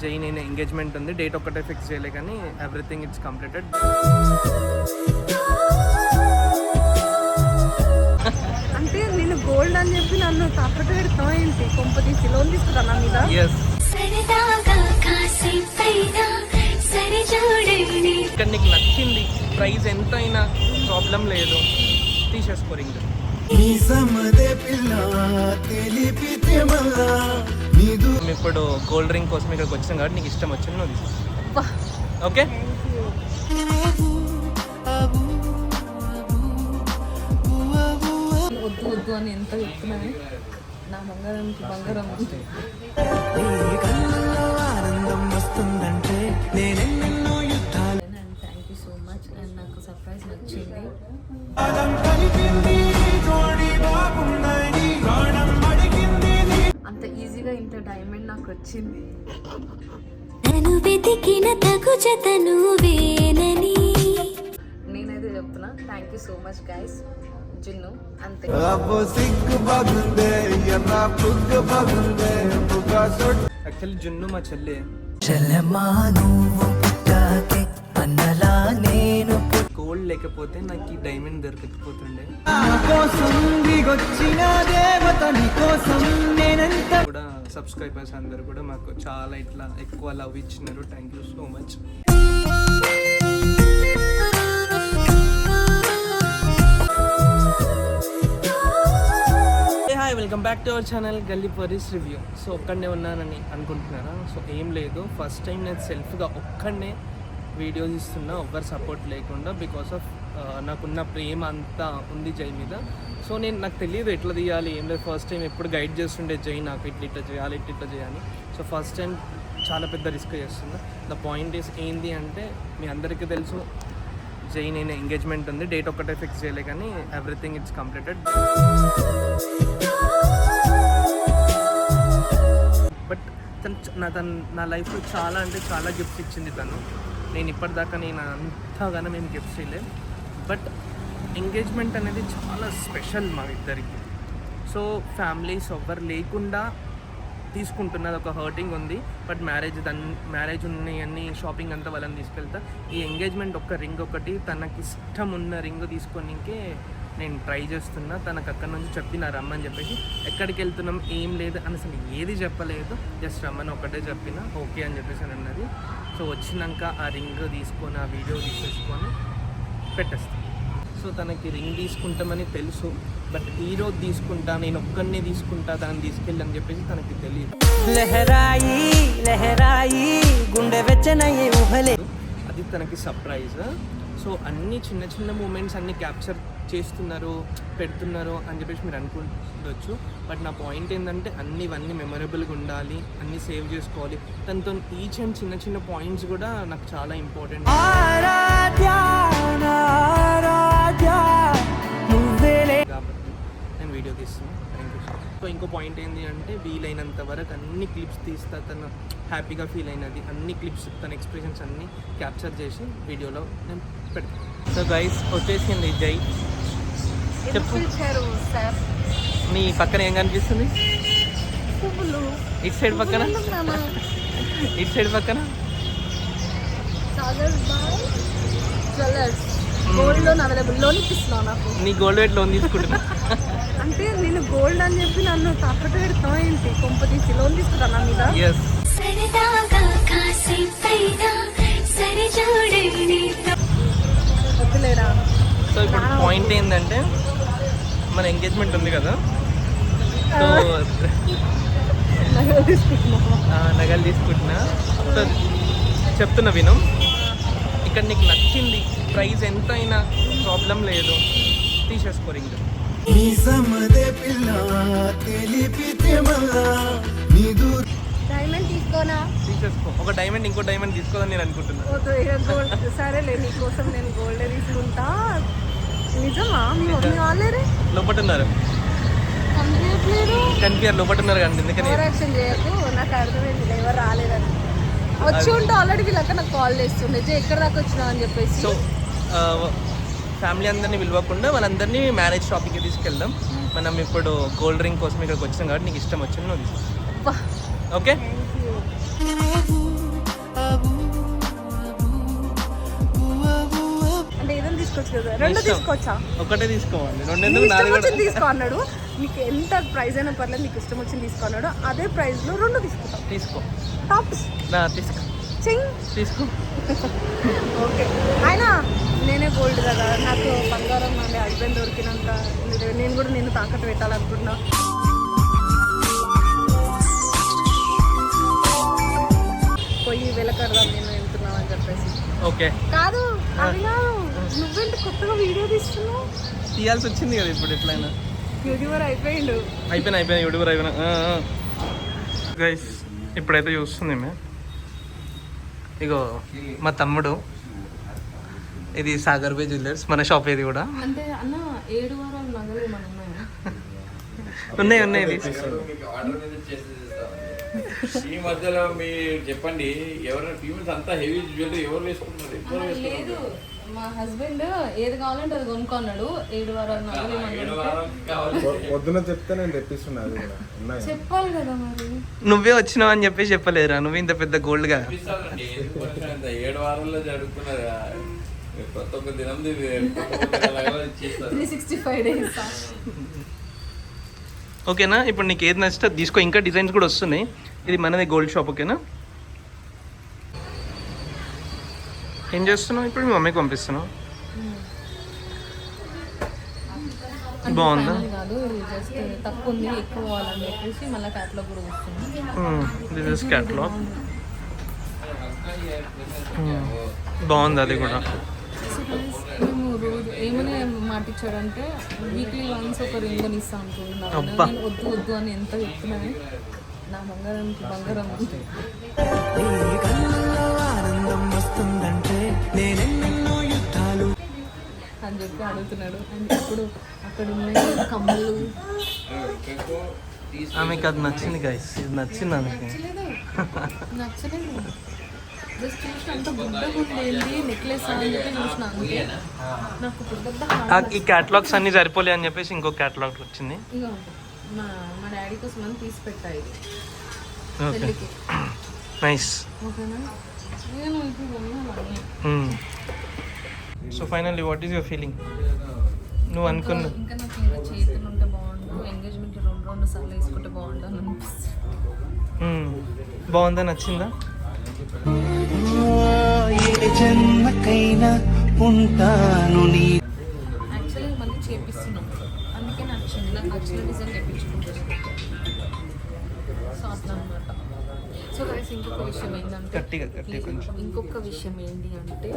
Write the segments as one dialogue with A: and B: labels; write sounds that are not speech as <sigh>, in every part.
A: జై నేను ఎంగేజ్మెంట్ ఉంది. డేట్ ఒక్కటే ఫిక్స్ చేయలే కానీ ఎవ్రీథింగ్ ఇట్స్ కంప్లీటెడ్.
B: అంటే నేను గోల్డ్ అని చెప్పి నన్ను తప్పట పెడతాం ఏంటి? కొంప తీసి లోన్ తీసుకురా నా మీద?
A: ఇక్కడ నీకు నచ్చింది ప్రైస్ ఎంత అయినా ప్రాబ్లం లేదు. తీసేసుకో రింగ్. ఇప్పుడు గోల్డ్ రింగ్ కోసం ఇక్కడికి వచ్చినాం కాబట్టి నీకు ఇష్టం వచ్చింది నువ్వు తీసుకో. ఓకే?
B: వద్దు వద్దు అని ఎంత చెప్తున్నాను నా బంగారానికి బంగారం thank you so much and నాకు సర్ప్రైజ్ నచ్చింది. అంత ఈజీగా ఇంత డైమండ్ నాకు వచ్చింది.
C: నన్ను వెతికిన తగు జత నువ్వేనని
B: నేనైతే చెప్తున్నా thank you so much guys జున్ను అంతే.
A: యాక్చువల్లీ జున్ను మా చెల్లి.
D: నేను
A: గోల్డ్ లేకపోతే నాకు ఈ డైమండ్ దొరకకపోతుండే.
D: కోసం దిగొచ్చిన దేవత నీ కోసం
A: కూడా సబ్స్క్రైబర్స్ అందరు కూడా మాకు చాలా ఇట్లా ఎక్కువ లవ్ ఇచ్చినారు. Thank you so much hi welcome back to our channel గల్లీ పరీస్ రివ్యూ సో ఒక్కడనే ఉన్నానని అనుకుంటున్నారా? సో ఏం లేదు. ఫస్ట్ టైం నేను సెల్ఫ్గా ఒక్కడనే వీడియోస్ ఇస్తున్నా. ఎవ్వరు సపోర్ట్ లేకుండా బికాస్ ఆఫ్ uh, నాకున్న ప్రేమ అంతా ఉంది జై మీద. సో నేను నాకు తెలియదు ఎట్లా తీయాలి ఏం లేదు. ఫస్ట్ టైం ఎప్పుడు గైడ్ చేస్తుండే జై నాకు ఇట్లా ఇట్లా చేయాలి ఇట్లా ఇట్లా చేయాలి సో ఫస్ట్ టైం చాలా పెద్ద రిస్క్ చేస్తున్నా ద పాయింట్ ఈస్ ఏంటి అంటే మీ అందరికీ తెలుసు జై నేను ఎంగేజ్మెంట్ ఉంది డేట్ ఒక్కటే ఫిక్స్ చేయలే కానీ ఎవ్రీథింగ్ ఇట్స్ కంప్లీటెడ్ బట్ తను నా తను నా లైఫ్లో చాలా అంటే చాలా గిఫ్ట్స్ ఇచ్చింది తను. నేను ఇప్పటిదాకా నేను అంతగానో మేము గిఫ్ట్స్ ఇవ్వలేదు బట్ ఎంగేజ్మెంట్ అనేది చాలా స్పెషల్ మా ఇద్దరికి. సో ఫ్యామిలీస్ ఎవ్వరు లేకుండా తీసుకుంటున్నది ఒక హర్టింగ్ ఉంది. బట్ మ్యారేజ్ దన్ మ్యారేజ్ ఉన్న అన్ని షాపింగ్ అంతా వాళ్ళని తీసుకెళ్తా. ఈ ఎంగేజ్మెంట్ ఒక్క రింగ్ ఒకటి తనకి ఇష్టం ఉన్న రింగ్ తీసుకొనికే నేను ట్రై చేస్తున్నా. తనకు అక్కడ నుంచి చెప్పిన రమ్మని చెప్పేసి ఎక్కడికి వెళ్తున్నాం ఏం లేదు అని అసలు ఏది చెప్పలేదు. జస్ట్ రమ్మని ఒకటే చెప్పిన ఓకే అని చెప్పేసి అని అన్నది. సో వచ్చినాక ఆ రింగ్ తీసుకొని ఆ వీడియో తీసేసుకొని పెట్టేస్తాను సో తనకి రింగ్ తీసుకుంటామని తెలుసు బట్ ఈ రోజు తీసుకుంటా నేను ఒక్కడినే తీసుకుంటా తనని తీసుకెళ్ళి అని చెప్పేసి తనకి తెలియదు.
E: లహరాయి లహరాయి గుండె వెచ్చనయ్యే ఊహలే.
A: అది తనకి సర్ప్రైజ్ సో అన్ని చిన్న చిన్న మూమెంట్స్ అన్ని క్యాప్చర్ చేస్తున్నారు పెడుతున్నారు అని చెప్పేసి మీరు అనుకుంటుండొచ్చు బట్ నా పాయింట్ ఏంటంటే అన్ని ఇవన్నీ మెమరబుల్గా ఉండాలి అన్నీ సేవ్ చేసుకోవాలి. తనతో ఈచ్ అండ్ చిన్న చిన్న పాయింట్స్ కూడా నాకు చాలా ఇంపార్టెంట్. నేను వీడియో తీస్తున్నాను థ్యాంక్ యూ సో ఇంకో పాయింట్ ఏంటి అంటే వీలైనంత వరకు అన్ని క్లిప్స్ తీస్తా తను హ్యాపీగా ఫీల్ అయినది అన్ని క్లిప్స్ తన ఎక్స్ప్రెషన్స్ అన్ని క్యాప్చర్ చేసి వీడియోలో నేను పెడతాను సో గైస్ వచ్చేసింది జై. చెప్పు. నీ పక్కన ఏం కనిపిస్తుంది? ఇటు సైడ్ పక్కన. ఇటు సైడ్ పక్కన? నీ గోల్డ్ వెయిట్ లోన్ తీసుకుంటున్నా. <laughs>
B: అంటే నేను గోల్డ్ అని చెప్పి నన్ను తప్పట పెడతాం ఏంటి? కొంప తీసి లోన్ తీసుకురా నా మీద? వద్దులేరా.
A: సో ఇప్పుడు పాయింట్ ఏంటంటే మన ఎంగేజ్మెంట్ ఉంది కదా. సో
B: నగలు
A: తీసుకుంటున్నా. సో చెప్తున్నా విను. ఇక్కడ నీకు నచ్చింది ప్రైస్ ఎంత అయినా ప్రాబ్లం లేదు. తీసేసుకో
D: తెలిపితే మళ్ళా నీదు
B: డైమండ్ తీసుకోనా?
A: తీసేసుకో. ఒక డైమండ్ ఇంకో డైమండ్ తీసుకోదని నేను అనుకుంటున్నా.
B: వద్దు ఇక గోల్డ్. సరేలే నీకోసం నేను గోల్డ్ తీసుకుంటా. నిజమా? మీ మమ్మీ వాళ్ళేరే?
A: లోపట ఉన్నారు కనిపించారు లోపట ఉన్నారు కానీ ఎందుకని?
B: యాక్షన్ చేయకు? నాకు అర్థమైంది ఎవరు రాలేదని. వచ్చి ఉంటే ఆల్రెడీ వీళ్ళక్క నాకు కాల్ చేస్తుండే. "జే, ఎక్కడ దాకా వచ్చినావు అని చెప్పేసి?
A: సో ఫ్యామిలీ అందరినీ పిలవకుండా వాళ్ళందరినీ మ్యారేజ్ షాపింగ్కి తీసుకెళ్దాం. మనం ఇప్పుడు కోల్డ్ డ్రింక్ కోసం ఇక్కడికి వచ్చాం కాబట్టి నీకు ఇష్టం వచ్చింది నువ్వు ఓకే? ఒకటే తీసుకోవాలి. రెండు
B: తీసుకో. అన్నాడు. నీకు ఎంత ప్రైస్ అయినా పర్లేదు నీకు ఇష్టం వచ్చింది తీసుకో అన్నాడు. అదే ప్రైస్లో రెండు తీసుకుంటాం
A: తీసుకో.
B: టాప్స్
A: తీసుకో. తీసుకో. <laughs>
B: ఓకే హస్బెండ్ దొరికినంత నేను కూడా నేను తాకట్టు పెట్టాలనుకుంటున్నా పోయి వెలకడదాం నేను వెళ్తున్నావు అని చెప్పేసి.
A: ఓకే.
B: కాదు అది కాదు నువ్వేంటి కొత్తగా వీడియో తీస్తున్నావు?
A: తీయాల్సి వచ్చింది కదా ఇప్పుడు ఎట్లయినా.
B: యూట్యూబర్ అయిపోయిండు.
A: అయిపోయినా అయిపోయినా యూట్యూబర్ అయిపోయినా. గైస్ ఇప్పుడైతే చూస్తుంది మే ఇగో మా తమ్ముడు ఇది సాగర్ బే జ్యువెలర్స్ మన షాప్ ఇది కూడా.
B: అంటే అన్న ఏడు వారాలు నగలు మన
A: ఉన్నాయి? ఉన్నాయి
F: ఈ మధ్యలో మీరు చెప్పండి ఎవరైనా ఫీమేల్స్ అంతా హెవీ జ్యువెలరీ ఎవరు వేసుకుంటున్నారు
B: లేదు. మా హస్బెండ్ ఏది కావాలంటే అది కొనుక్కున్నాడు. ఏడు వారాలు నగలు
D: పొద్దున చెప్తే నేను తెప్పిస్తున్నా అది కూడా. ఉన్నాయి.
B: చెప్పాలి కదా మరి.
A: నువ్వే వచ్చినావు అని చెప్పేసి చెప్పలేదురా. నువ్వు ఇంత పెద్ద
F: గోల్డ్గా. ఏడు వారాల్లో జరుగుతున్నది? కొత్త ఒక దినం చేస్తారు
B: త్రీ సిక్స్టీ ఫైవ్ డేస్
A: ఓకేనా? ఇప్పుడు నీకు ఏది నచ్చితే తీసుకో. ఇంకా డిజైన్స్ కూడా వస్తున్నాయి. ఇది మనది గోల్డ్ షాప్ ఓకేనా? ఏం చేస్తున్నావు ఇప్పుడు? మీ మమ్మీకి పంపిస్తున్నావు? బాగుందా?
B: కాదు. ఇది జస్ట్ తక్కువ ఉంది ఎక్కువ కావాలని చెప్పేసి మళ్ళీ క్యాట్లో కూడా వస్తుంది.
A: దిస్ ఇస్ క్యాట్లాగ్ బాగుంది అది కూడా.
B: మేము రోజు ఏమని మాటిచ్చాడంటే వీక్లీ వన్స్ ఒక రింగ్ అని ఇస్తా అనుకుంటున్నాను. నేను వద్దు వద్దు అని ఎంత చెప్తున్నాను నా బంగారానికి బంగారం
E: యుద్ధాలు
B: అని చెప్పి అడుగుతున్నాడు అండ్ ఇప్పుడు అక్కడ ఉన్నాయి కమ్మలు
A: ఆమెకి అది నచ్చింది గైస్ ఇది నచ్చింది ఆమెకి.
B: నచ్చలేదు. నచ్చలేదు. జస్ట్ చూసిన అంత బుడ్డగా ఉండేది నెక్లెస్ అని చెప్పి చూసిన అంతే. నాకు పెద్ద
A: ఆ, ఈ క్యాటలాగ్స్ అన్ని సరిపోలే అని చెప్పేసి ఇంకో క్యాటలాగ్ వచ్చింది.
B: మా మా డాడీ కోసం అని తీసి పెట్టా ఇది.
A: ఓకే.
B: పెళ్ళికి.
A: Nice. So finally what is your feeling నువ్వు అనుకున్న
B: ఇంకా నాకు ఇంకా చేతులు ఉంటే బాగుండు ఎంగేజ్మెంట్ రెండు రెండు సార్లు వేసుకుంటే బాగుండు అని అనిపిస్తుంది.
A: Hmm. బాగుందా? నచ్చిందా?
E: ఏ జన్మకైనా ఉంటాను నీ
B: యాక్చువల్లీ మళ్ళీ చేపిస్తున్నాం. అందుకే నాకు డిజైన్ చేపించుకుంటాను సో అట్లా అనమాట సో గైస్ ఇంకొక విషయం ఏంటంటే. ఇంకొక విషయం ఏంటి అంటే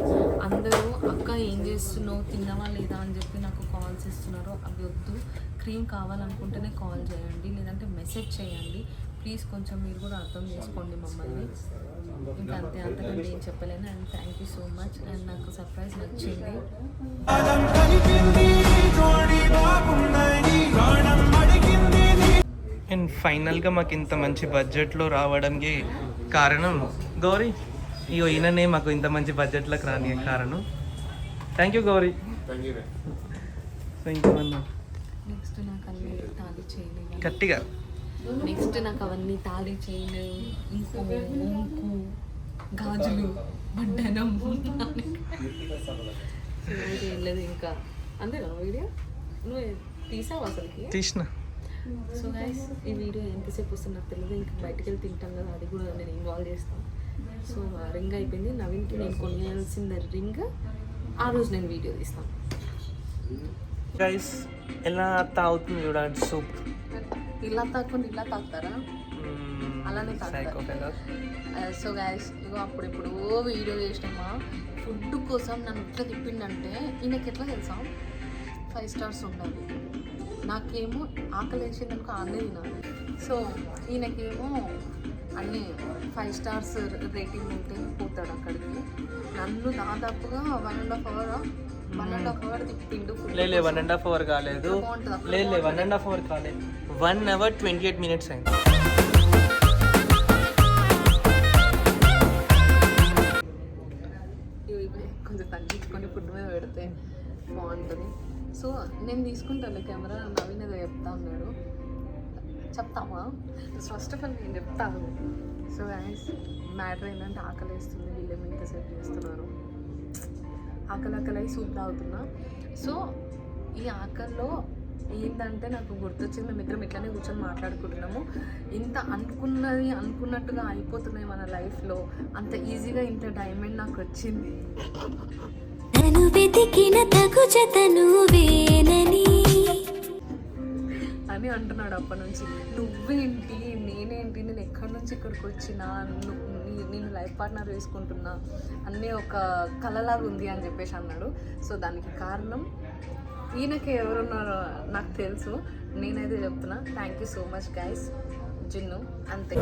B: అందరూ అక్క ఏం చేస్తున్నావు తిన్నావా లేదా అని చెప్పి నాకు కాల్స్ ఇస్తున్నారు అవి వద్దు. క్రీమ్ కావాలనుకుంటేనే కాల్ చేయండి లేదంటే మెసేజ్ చేయండి. ప్లీజ్ కొంచెం మీరు కూడా అర్థం చేసుకోండి మమ్మల్ని. ఇంకా అంతే అంతకంటే ఏం చెప్పలేను. And thank you so much and నాకు సర్ప్రైజ్ నచ్చింది.
A: అండ్ ఫైనల్గా మాకు ఇంత మంచి బడ్జెట్లో రావడానికి కారణం గౌరీ. ఇగో ఈయననే మాకు ఇంత మంచి బడ్జెట్లోకి రాని కారణం. Thank you Gowri. సో ఇంకేమన్నా?
B: నెక్స్ట్ నాకు అన్ని తాళి చేయలేదు
A: గట్టిగా.
B: నెక్స్ట్ నాకు అవన్నీ తాళి చేయలు ఇంకో గాజులు వడ్డనం వెళ్ళదు ఇంకా. అంతేనా వీడియో? నువ్వు తీసావు అసలుకి?
A: తీసిన.
B: సో గైస్ ఈ వీడియో ఎంతసేపు వస్తుంది నాకు తెలియదు. ఇంకా బయటకు వెళ్ళి తింటాం కదా అది కూడా నేను ఇన్వాల్వ్ చేస్తాను. సో రింగ్ అయిపోయింది. నవీన్కి నేను కొనేయాల్సిన రింగ్ ఆ రోజు నేను వీడియో తీస్తాను.
A: గైస్ ఎలా తాగుతుంది చూడండి సూప్
B: ఇలా తాకుండా ఇలా తాగుతారా అలానే తాగుతారు. సో గాయస్ ఇగో అప్పుడెప్పుడు వీడియో చేసినామా ఫుడ్ కోసం నన్ను ఎట్లా తిప్పిండంటే ఈయనకి ఎట్లా తెలుసా? ఫైవ్ స్టార్స్ ఉండాలి. నాకేమో ఆకలి వేసిందనుకో ఆడనే తినాలి. సో ఈయనకేమో అన్నీ ఫైవ్ స్టార్స్ రేటింగ్ ఉంటే పోతాడు అక్కడికి. నన్ను దాదాపుగా వన్ అండ్ హాఫ్ అవర్
A: లేలే వన్. అండ్ హాఫ్ అవర్ కాలేదు. లేలే వన్ అండ్ హాఫ్ అవర్ కాలేదు one hour twenty eight minutes అయింది.
B: కొంచెం తగ్గించుకొని ఫుడ్ మీద పెడితే బాగుంటుంది. సో నేను తీసుకుంటాను కెమెరా. నవీన్ ఏదో చెప్తా ఉన్నాడు. చెప్తామా? ఫస్ట్ ఆఫ్ ఆల్ నేను చెప్తాను. సో గైస్ మ్యాటర్ ఏంటంటే ఆకలి వేస్తుంది వీళ్ళేమో ఇంతసేపు చేస్తున్నారు? ఆకలి ఆకలి అయి సూప్ తాగుతున్నా. సో ఈ ఆకల్లో ఏంటంటే నాకు గుర్తొచ్చింది మేము ఇద్దరం ఇట్లానే కూర్చొని మాట్లాడుకుంటున్నాము. ఇంత అనుకున్నది అనుకున్నట్టుగా అయిపోతున్నాయి మన లైఫ్లో. అంత ఈజీగా ఇంత డైమండ్ నాకు వచ్చింది
C: తను వెతికిన తగు జత నువ్వేనని.
B: అని అంటున్నాడు అప్పటి నుంచి. నువ్వేంటి? నేనేంటి? నేను ఎక్కడి నుంచి ఇక్కడికి వచ్చినా? నేను లైఫ్ పార్ట్నర్ వేసుకుంటున్నా అన్నీ ఒక కలలాగా ఉంది అని చెప్పేసి అన్నాడు. సో దానికి కారణం ఈయనకి ఎవరున్నారో నాకు తెలుసు. నేనైతే చెప్తున్నా. Thank you so much guys Jinnu అంతే.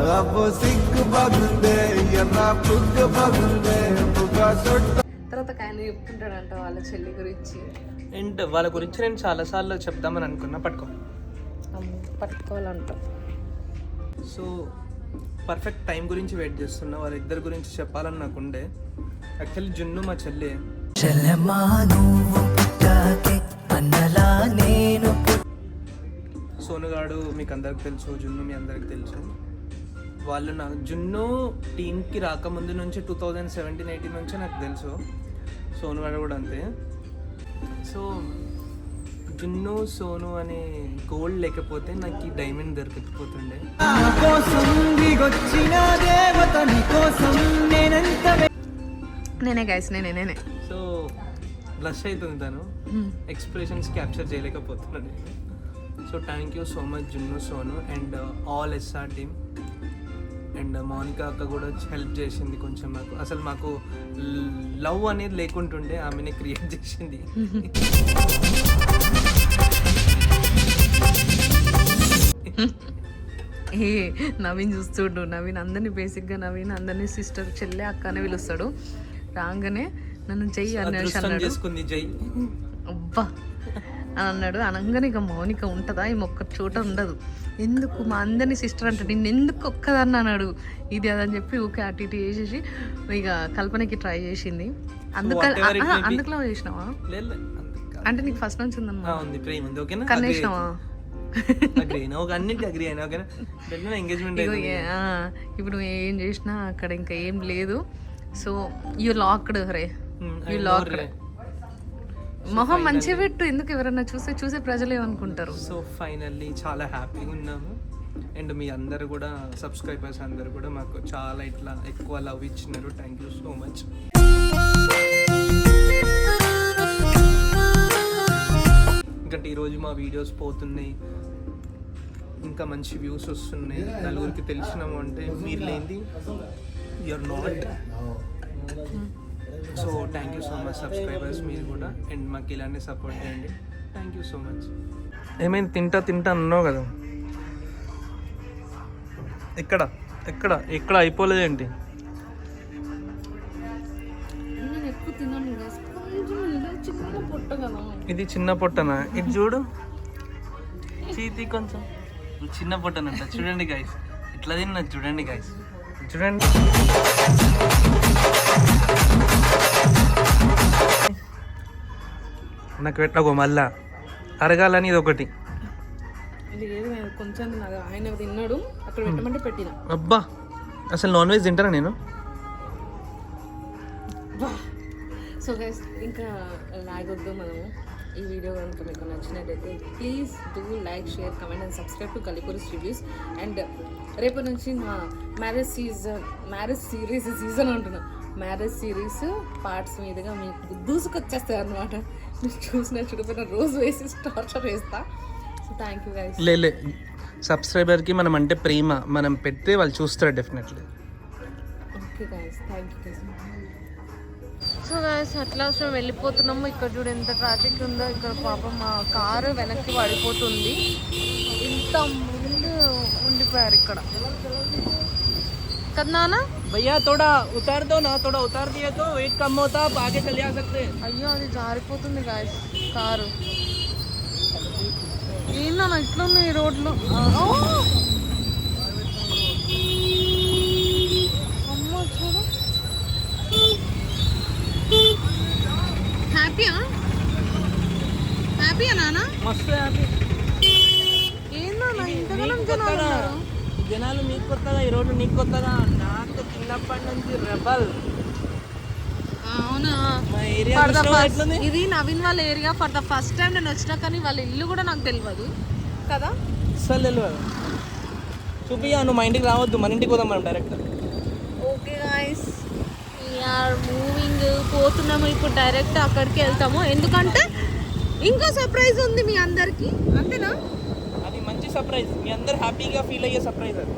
B: తర్వాత ఆయన చెప్తుంటాడంట వాళ్ళ చెల్లి గురించి.
A: అండ్ వాళ్ళ గురించి నేను చాలాసార్లు చెప్దామని అనుకున్నా. పట్టుకో.
B: పట్టుకోవాలంట.
A: సో పర్ఫెక్ట్ టైం గురించి వెయిట్ చేస్తున్నా వాళ్ళిద్దరి గురించి చెప్పాలని నాకు ఉండే. యాక్చువల్లీ జున్ను మా చెల్లి. సోనుగాడు మీకు అందరికి తెలుసు జున్ను మీ అందరికి తెలుసు. వాళ్ళు నా జున్ను టీంకి రాకముందు నుంచి టూ థౌజండ్ సెవెంటీన్ ఎయిటీన్ నుంచి నాకు తెలుసు. సోనుగాడు కూడా అంతే. సో జున్ను సోను అనే గోల్డ్ లేకపోతే నాకు ఈ డైమండ్ దొరకకపోతుండే.
B: నేనే గైస్ నేనే నేనే.
A: సో బ్లష్ అవుతుంది తను. ఎక్స్ప్రెషన్స్ క్యాప్చర్ చేయలేకపోతున్నాను. So thank you so much Junnu Sonu and all SR team and Mounika అక్క కూడా హెల్ప్ చేసింది కొంచెం మాకు. అసలు మాకు లవ్ అనేది లేకుంటుండే ఆమెనే క్రియేట్ చేసింది. <laughs> <laughs>
B: ఏ నవీన్ చూస్తుండు. నవీన్ అందరినీ బేసిక్గా నవీన్ అందరినీ సిస్టర్ చెల్లె అక్క అని పిలుస్తాడు. రాగానే నన్ను అనేసి అన్నాడు.
A: జై
B: అబ్బా అని అన్నాడు. అనగానే ఇక మౌనిక ఉంటుందా? ఈ మొక్క చోట ఉండదు. ఎందుకు మా అందరినీ సిస్టర్ అంటాడు నిన్ను ఎందుకు ఒక్కదాన్ని అన్నాడు? ఇది అదని చెప్పి ఊకే అటు ఇటు చేసేసి ఇక కల్పనకి ట్రై చేసింది. అందుక
A: whatever it may be.
B: అందుకులో చేసినావా. అంటే నీకు ఫస్ట్ నుంచి ఉందమ్మా. కన్నేసినావా?
A: అగ్రి అయినా ఒక అన్నింటి అగ్రి అయినా ఓకేనా? వెంటనే ఎంగేజ్మెంట్
B: ఇప్పుడు ఏం చేసినా అక్కడ ఇంకా ఏం లేదు. సో యూ లాక్డ్ రే.
A: Hmm,
B: you
A: know
B: locked. మొహం మంచిగా పెట్టు ఎందుకు ఎవరన్నా చూసే చూసే ప్రజలు ఏమనుకుంటారు?
A: సో ఫైనల్లీ చాలా హ్యాపీగా ఉన్నాము. అండ్ మీ అందరు కూడా సబ్స్క్రైబర్స్ అందరు కూడా మాకు చాలా ఇట్లా ఎక్కువ లవ్ ఇచ్చినారు. థ్యాంక్ యూ సో మచ్ ఎందుకంటే ఈరోజు మా వీడియోస్ పోతున్నాయి. ఇంకా మంచి వ్యూస్ వస్తున్నాయి. నలుగురికి తెలిసినాము అంటే మీరు లేనిది you are not so thank you so much subscribers మీరు కూడా అండ్ మాకు ఇలానే సపోర్ట్ చేయండి. థ్యాంక్ యూ సో మచ్ ఏమైంది? తింటా తింటా అన్నావు కదా. ఎక్కడ? ఎక్కడ? ఎక్కడ అయిపోలేదేంటి ఇది చిన్న పొట్టనా? ఇది చూడు. చీతి కొంచెం. చిన్న పొట్టనంట చూడండి గైస్ ఇట్లా తిన్నా చూడండి గైస్ చూడండి. నాకు పెట్టకు మళ్ళా? అరగాలని ఇది ఒకటి.
B: ఇది ఏది? లేదు, కొంచెం నాకు ఆయన తిన్నాడు. అక్కడ పెట్టమంటే పెట్టిన.
A: అబ్బా! అసలు నాన్ వెజ్ తింటారా నేను?
B: సో గైస్ ఇంకా లాగొద్దు మనము. ఈ వీడియో కనుక మీకు నచ్చినట్టయితే please do like share comment and subscribe to కలిపురిస్ reviews and రేపటి నుంచి నా marriage season marriage series season అంటున్నా. మ్యారేజ్ సిరీస్ పార్ట్స్ మీదుగా మీకు దూసుకొచ్చేస్తాయి అనమాట మీరు చూసిన చూడపోయిన రోజు వేసి టార్చర్ వేస్తా. సో థ్యాంక్ యూ గైస్
A: లే లే. సబ్స్క్రైబర్కి మనం అంటే ప్రేమ. మనం పెడితే వాళ్ళు చూస్తారు definitely
B: okay guys thank you so guys అట్లాస్ట్రం వెళ్ళిపోతున్నాము ఇక్కడ చూడు ఎంత ట్రాఫిక్ ఉందో ఇక్కడ పాపం మా కారు వెనక్కి పడిపోతుంది. ఇంత ముందు ఉండిపోయారు ఇక్కడ. కదా
A: నానా భయ్యా తోడా ఉతారుతో నా తోడా ఉతార్ తీయతో వెయిట్ కమ్ అవుతా బాగా చలి
B: అయ్యో అది జారిపోతుంది గాయస్ కారు ఏంటన్నా ఇట్లున్నాయి రోడ్లు? హ్యాపీయా? హ్యాపీయా నాన్న
A: మస్తు హ్యాపీ.
B: ఏందన్న జనాలు ఉన్నారు
A: జనాలు మీకు కొత్తగా ఈ రోడ్డు నీకు కొత్తగా నాకు చిన్నప్పటి నుంచి రెబల్.
B: అవునా? ఇది నవీన్ వాళ్ళ area. For the first time నేను వచ్చినా కానీ వాళ్ళ ఇల్లు కూడా నాకు తెలియదు కదా?
A: అసలు తెలియదు చూపియా నువ్వు మా ఇంటికి రావద్దు. మన ఇంటికి పోదాం మనం డైరెక్ట్
B: ఓకే ఆర్ మూవింగ్ పోతున్నాము ఇప్పుడు డైరెక్ట్ అక్కడికి వెళ్తాము. ఎందుకంటే ఇంకో సర్ప్రైజ్ ఉంది మీ అందరికి. అంతేనా?
A: అది మంచి సర్ప్రైజ్ మీ అందరు హ్యాపీగా ఫీల్ అయ్యే సర్ప్రైజ్ అది.